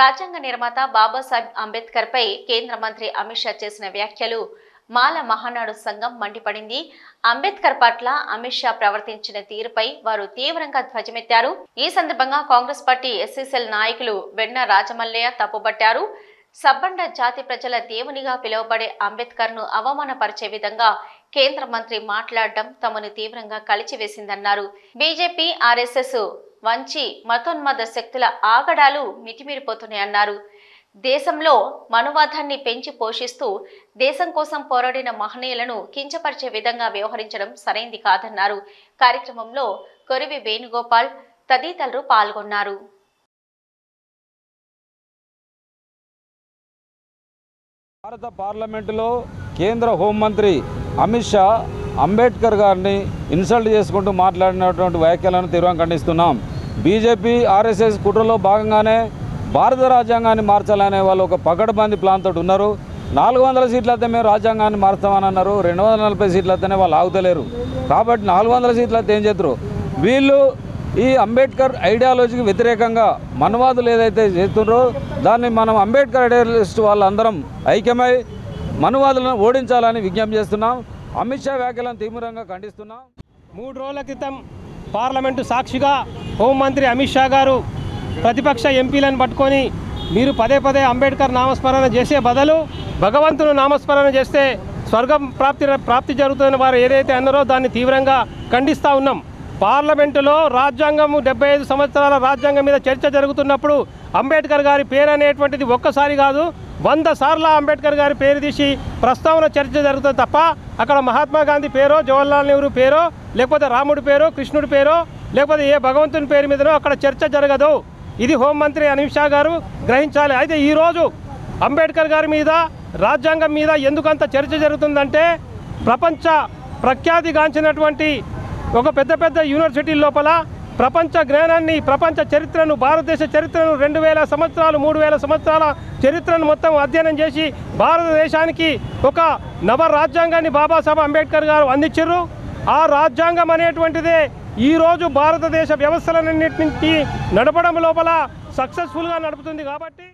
రాజ్యాంగ నిర్మాత బాబాసాహెబ్ అంబేద్కర్ పై కేంద్ర మంత్రి అమిత్ షా చేసిన వ్యాఖ్యలు మాల మహానాడు సంఘం మండిపడింది. అంబేద్కర్ పట్ల అమిత్ షా ప్రవర్తించిన తీరుపై వారు తీవ్రంగా ధ్వజమెత్తారు. ఈ సందర్భంగా కాంగ్రెస్ పార్టీ ఎస్సీసీఎల్ నాయకులు వెన్న రాజమల్లయ్య తప్పుబట్టారు. సబ్బండ జాతి ప్రజల దేవునిగా పిలువబడే అంబేద్కర్ను అవమానపరిచే విధంగా కేంద్ర మంత్రి మాట్లాడడం తమను తీవ్రంగా కలిచివేసిందన్నారు. బీజేపీ ఆర్ఎస్ఎస్ వంచి మతోన్మద శక్తుల ఆగడాలు మితిమీరిపోతున్నాయన్నారు దేశంలో మనువాదాన్ని పెంచి పోషిస్తూ దేశం కోసం పోరాడిన మహనీయులను కించపరిచే విధంగా వ్యవహరించడం సరైంది కాదన్నారు. కార్యక్రమంలో కొరివి వేణుగోపాల్ తదితరులు పాల్గొన్నారు. భారత పార్లమెంటులో కేంద్ర హోంమంత్రి అమిత్ షా అంబేద్కర్ గారిని ఇన్సల్ట్ చేసుకుంటూ మాట్లాడినటువంటి వ్యాఖ్యలను తీవ్రంగా ఖండిస్తున్నాం. బీజేపీ ఆర్ఎస్ఎస్ కుట్రలో భాగంగానే భారత రాజ్యాంగాన్ని మార్చాలనే వాళ్ళు ఒక పకడ్బందీ ప్లాన్ తోటి ఉన్నారు. నాలుగు వందల సీట్లు అయితే మేము రాజ్యాంగాన్ని మారుస్తామని అన్నారు రెండు వందల నలభై సీట్లు అయితేనే వాళ్ళు ఆగుతలేరు. కాబట్టి నాలుగు వందల సీట్లు అయితే ఏం చేద్దరు? వీళ్ళు ఈ అంబేద్కర్ ఐడియాలజీకి వ్యతిరేకంగా మనవాదులు ఏదైతే చేస్తున్నారో దాన్ని మనం అంబేద్కర్ ఐడియాలజిస్ట్ వాళ్ళందరం ఐక్యమై మనువాదులను ఓడించాలని విజ్ఞప్తి చేస్తున్నాం. అమిత్ షా వ్యాఖ్యలను తీవ్రంగా ఖండిస్తున్నాం. మూడు రోజుల క్రితం పార్లమెంటు సాక్షిగా హోంమంత్రి అమిత్ షా గారు ప్రతిపక్ష ఎంపీలను పట్టుకొని మీరు పదే పదే అంబేద్కర్ నామస్మరణ చేసే బదులు భగవంతును నామస్మరణ చేస్తే స్వర్గం ప్రాప్తి ప్రాప్తి జరుగుతున్న వారు ఏదైతే అన్నారో దాన్ని తీవ్రంగా ఖండిస్తూ ఉన్నాం. పార్లమెంటులో రాజ్యాంగం డెబ్బై ఐదు సంవత్సరాల రాజ్యాంగం మీద చర్చ జరుగుతున్నప్పుడు అంబేద్కర్ గారి పేరు అనేటువంటిది ఒక్కసారి కాదు వంద సార్లు అంబేద్కర్ గారి పేరు తీసి ప్రస్తావన చర్చ జరుగుతుంది తప్ప అక్కడ మహాత్మా గాంధీ పేరో జవహర్లాల్ నెహ్రూ పేరో లేకపోతే రాముడి పేరో కృష్ణుడి పేరో లేకపోతే ఏ భగవంతుని పేరు మీదనో అక్కడ చర్చ జరగదు. ఇది హోంమంత్రి అమిత్ షా గారు గ్రహించాలి. అయితే ఈరోజు అంబేద్కర్ గారి మీద రాజ్యాంగం మీద ఎందుకంత చర్చ జరుగుతుందంటే ప్రపంచ ప్రఖ్యాతిగాంచినటువంటి ఒక పెద్ద పెద్ద యూనివర్సిటీ లోపల ప్రపంచ జ్ఞానాన్ని ప్రపంచ చరిత్రను భారతదేశ చరిత్రను రెండు వేల సంవత్సరాలు మూడు వేల సంవత్సరాల చరిత్రను మొత్తం అధ్యయనం చేసి భారతదేశానికి ఒక నవ రాజ్యాంగాన్ని బాబాసాహెబ్ అంబేద్కర్ గారు అందించారు ఆ రాజ్యాంగం అనేటువంటిదే ఈరోజు భారతదేశ వ్యవస్థలన్నింటినీ నడపడం లోపల సక్సెస్ఫుల్గా నడుపుతుంది కాబట్టి